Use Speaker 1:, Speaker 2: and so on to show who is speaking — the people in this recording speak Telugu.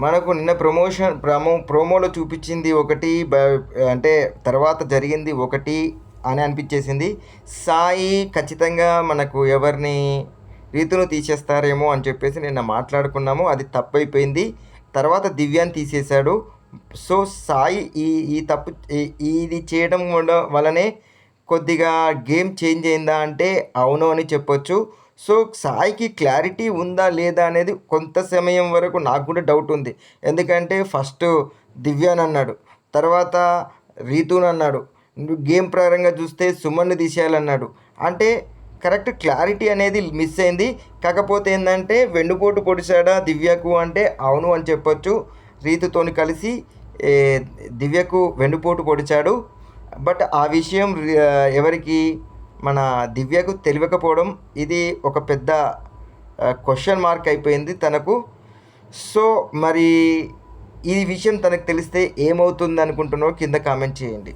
Speaker 1: మనకు నిన్న ప్రమోషన్ ప్రమో ప్రోమోలో చూపించింది ఒకటి బ- అంటే తర్వాత జరిగింది ఒకటి అని అనిపించేసింది. సాయి ఖచ్చితంగా మనకు ఎవరిని రీతును తీసేస్తారేమో అని చెప్పేసి నిన్న మాట్లాడుకున్నాము. అది తప్పైపోయింది. తర్వాత దివ్యాన్ని తీసేశాడు. సో సాయి ఈ ఈ తప్పు ఇది చేయడం వల్లనే కొద్దిగా గేమ్ చేంజ్ అయిందా అంటే అవును అని చెప్పొచ్చు. సో సాయికి క్లారిటీ ఉందా లేదా అనేది కొంత సమయం వరకు నాకు కూడా డౌట్ ఉంది. ఎందుకంటే ఫస్ట్ దివ్యాన్ అన్నాడు తర్వాత రీతున్ అన్నాడు గేమ్ ప్రారంభంగా చూస్తే సుమన్ను తీసేయాలన్నాడు. అంటే కరెక్ట్ క్లారిటీ అనేది మిస్ అయింది. కాకపోతే ఏంటంటే వెన్నుపోటు పొడిచాడా దివ్యకు అంటే అవును అని చెప్పొచ్చు. రీతుతోని కలిసి దివ్యకు వెన్నుపోటు పొడిచాడు. బట్ ఆ విషయం ఎవరికి మన దివ్యకు తెలియకపోవడం ఇది ఒక పెద్ద క్వశ్చన్ మార్క్ అయిపోయింది తనకు. సో మరి ఈ విషయం తనకు తెలిస్తే ఏమవుతుంది అనుకుంటున్నారో కింద కామెంట్ చేయండి.